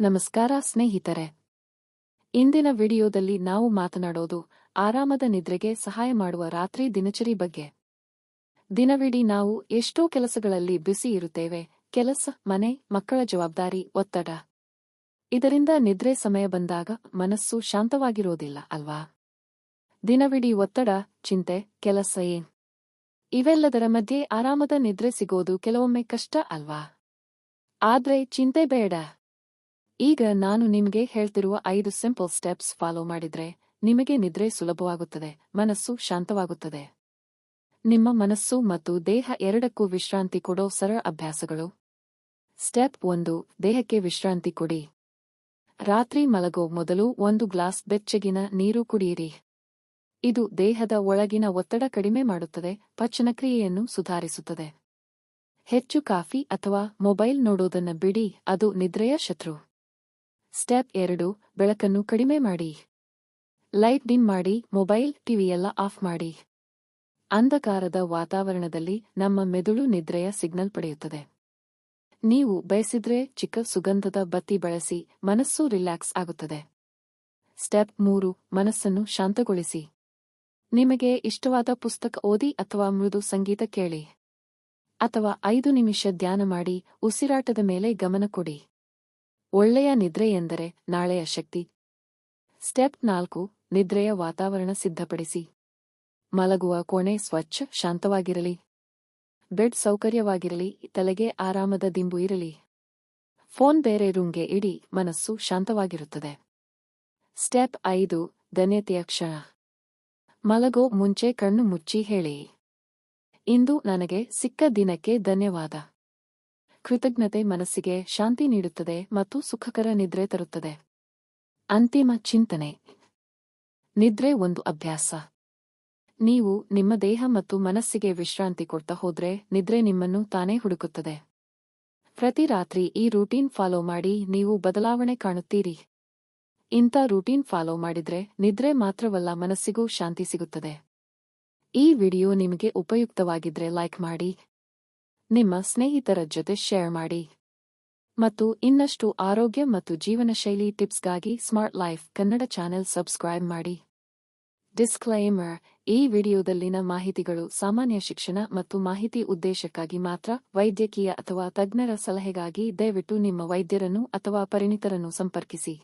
ನಮಸ್ಕಾರ ಸ್ನೇಹಿತರೆ. ಇಂದಿನ ವಿಡಿಯೋದಲ್ಲಿ ನಾವು ಮಾತನಾಡೋದು ಆರಾಮದ ನಿದ್ರೆಗೆ ಸಹಾಯ ಮಾಡುವ ರಾತ್ರಿ ದಿನಚರಿ ಬಗ್ಗೆ. ದಿನವಿಡೀ ನಾವು ಎಷ್ಟೋ ಕೆಲಸಗಳಲ್ಲಿ ಬಿಸಿ ಇರುತ್ತೇವೆ, ಕೆಲಸ, ಮನೆ, ಮಕ್ಕಳ ಜವಾಬ್ದಾರಿ, ಒತ್ತಡ. ಇದರಿಂದ ನಿದ್ರೆ ಸಮಯ ಬಂದಾಗ ಮನಸ್ಸು ಶಾಂತವಾಗಿರೋದಿಲ್ಲ, ಅಲ್ವಾ? ದಿನವಿಡೀ ಒತ್ತಡ, ಚಿಂತೆ, ಕೆಲಸ ಏನ್? ಇವೆಲ್ಲದರ ಮಧ್ಯೆ ಆರಾಮದ ನಿದ್ರೆ ಸಿಗೋದು ಕೆಲವೊಮ್ಮೆ ಕಷ್ಟ, ಅಲ್ವಾ? ಆದ್ರೆ ಚಿಂತೆ ಬೇಡ. ಈಗ ನಾನು ನಿಮಗೆ ಹೇಳ್ತಿರುವ ಐದು ಸಿಂಪಲ್ ಸ್ಟೆಪ್ಸ್ ಫಾಲೋ ಮಾಡಿದ್ರೆ ನಿಮಗೆ ನಿದ್ರೆ ಸುಲಭವಾಗುತ್ತದೆ, ಮನಸ್ಸು ಶಾಂತವಾಗುತ್ತದೆ. ನಿಮ್ಮ ಮನಸ್ಸು ಮತ್ತು ದೇಹ ಎರಡಕ್ಕೂ ವಿಶ್ರಾಂತಿ ಕೊಡೋ ಸರಳ ಅಭ್ಯಾಸಗಳು. ಸ್ಟೆಪ್ ಒಂದು, ದೇಹಕ್ಕೆ ವಿಶ್ರಾಂತಿ ಕೊಡಿ. ರಾತ್ರಿ ಮಲಗೋ ಮೊದಲು ಒಂದು ಗ್ಲಾಸ್ ಬೆಚ್ಚಗಿನ ನೀರು ಕುಡಿಯಿರಿ. ಇದು ದೇಹದ ಒಳಗಿನ ಒತ್ತಡ ಕಡಿಮೆ ಮಾಡುತ್ತದೆ, ಪಚನಕ್ರಿಯೆಯನ್ನು ಸುಧಾರಿಸುತ್ತದೆ. ಹೆಚ್ಚು ಕಾಫಿ ಅಥವಾ ಮೊಬೈಲ್ ನೋಡೋದನ್ನ ಬಿಡಿ, ಅದು ನಿದ್ರೆಯ ಶತ್ರು. ಸ್ಟೆಪ್ ಎರಡು, ಬೆಳಕನ್ನು ಕಡಿಮೆ ಮಾಡಿ. ಲೈಟ್ ಡಿಮ್ ಮಾಡಿ ಮೊಬೈಲ್ ಟಿವಿಯೆಲ್ಲ ಆಫ್ ಮಾಡಿ. ಅಂಧಕಾರದ ವಾತಾವರಣದಲ್ಲಿ ನಮ್ಮ ಮೆದುಳು ನಿದ್ರೆಯ ಸಿಗ್ನಲ್ ಪಡೆಯುತ್ತದೆ. ನೀವು ಬಯಸಿದ್ರೆ ಚಿಕ್ಕ ಸುಗಂಧದ ಬತ್ತಿ ಬಳಸಿ, ಮನಸ್ಸು ರಿಲ್ಯಾಕ್ಸ್ ಆಗುತ್ತದೆ. ಸ್ಟೆಪ್ ಮೂರು, ಮನಸ್ಸನ್ನು ಶಾಂತಗೊಳಿಸಿ. ನಿಮಗೆ ಇಷ್ಟವಾದ ಪುಸ್ತಕ ಓದಿ ಅಥವಾ ಮೃದು ಸಂಗೀತ ಕೇಳಿ. ಅಥವಾ ಐದು ನಿಮಿಷ ಧ್ಯಾನ ಮಾಡಿ, ಉಸಿರಾಟದ ಮೇಲೆ ಗಮನ ಕೊಡಿ. ಒಳ್ಳೆಯ ನಿದ್ರೆ ಎಂದರೆ ನಾಳೆಯ ಶಕ್ತಿ. ಸ್ಟೆಪ್ ನಾಲ್ಕು, ನಿದ್ರೆಯ ವಾತಾವರಣ ಸಿದ್ಧಪಡಿಸಿ. ಮಲಗುವ ಕೋಣೆ ಸ್ವಚ್ಛ, ಶಾಂತವಾಗಿರಲಿ. ಬೆಡ್ ಸೌಕರ್ಯವಾಗಿರಲಿ, ತಲೆಗೆ ಆರಾಮದ ದಿಂಬು ಇರಲಿ. ಫೋನ್ ಬೇರೆ ರೂಮ್ಗೆ ಇಡಿ, ಮನಸ್ಸು ಶಾಂತವಾಗಿರುತ್ತದೆ. ಸ್ಟೆಪ್ ಐದು, ಧನ್ಯತೆಯ ಕ್ಷಣ. ಮಲಗೋ ಮುಂಚೆ ಕಣ್ಣು ಮುಚ್ಚಿ ಹೇಳಿ. ಇಂದು ನನಗೆ ಸಿಕ್ಕ ದಿನಕ್ಕೆ ಧನ್ಯವಾದ. ಕೃತಜ್ಞತೆ ಮನಸ್ಸಿಗೆ ಶಾಂತಿ ನೀಡುತ್ತದೆ ಮತ್ತು ಸುಖಕರ ನಿದ್ರೆ ತರುತ್ತದೆ. ಅಂತಿಮ ಚಿಂತನೆ. ನಿದ್ರೆ ಒಂದು ಅಭ್ಯಾಸ. ನೀವು ನಿಮ್ಮ ದೇಹ ಮತ್ತು ಮನಸ್ಸಿಗೆ ವಿಶ್ರಾಂತಿ ಕೊಡ್ತಾ ಹೋದ್ರೆ ನಿದ್ರೆ ನಿಮ್ಮನ್ನು ತಾನೇ ಹುಡುಕುತ್ತದೆ. ಪ್ರತಿ ರಾತ್ರಿ ಈ ರೂಟೀನ್ ಫಾಲೋ ಮಾಡಿ ನೀವು ಬದಲಾವಣೆ ಕಾಣುತ್ತೀರಿ. ಇಂಥ ರೂಟೀನ್ ಫಾಲೋ ಮಾಡಿದ್ರೆ ನಿದ್ರೆ ಮಾತ್ರವಲ್ಲ ಮನಸ್ಸಿಗೂ ಶಾಂತಿ ಸಿಗುತ್ತದೆ. ಈ ವಿಡಿಯೋ ನಿಮಗೆ ಉಪಯುಕ್ತವಾಗಿದ್ರೆ ಲೈಕ್ ಮಾಡಿ ನಿಮ್ಮ ಸ್ನೇಹಿತರ ಜೊತೆ ಶೇರ್ ಮಾಡಿ. ಮತ್ತು ಇನ್ನಷ್ಟು ಆರೋಗ್ಯ ಮತ್ತು ಜೀವನ ಶೈಲಿ ಟಿಪ್ಸ್ಗಾಗಿ smart life Kannada channel subscribe ಮಾಡಿ. ಡಿಸ್ಕ್ಲೈಮರ್ ಈ ವಿಡಿಯೋದಲ್ಲಿನ ಮಾಹಿತಿಗಳು ಸಾಮಾನ್ಯ ಶಿಕ್ಷಣ ಮತ್ತು ಮಾಹಿತಿ ಉದ್ದೇಶಕ್ಕಾಗಿ ಮಾತ್ರ, ವೈದ್ಯಕೀಯ ಅಥವಾ ತಜ್ಞರ ಸಲಹೆಗಾಗಿ ದಯವಿಟ್ಟು ನಿಮ್ಮ ವೈದ್ಯರನ್ನು ಅಥವಾ ಪರಿಣಿತರನ್ನು ಸಂಪರ್ಕಿಸಿ.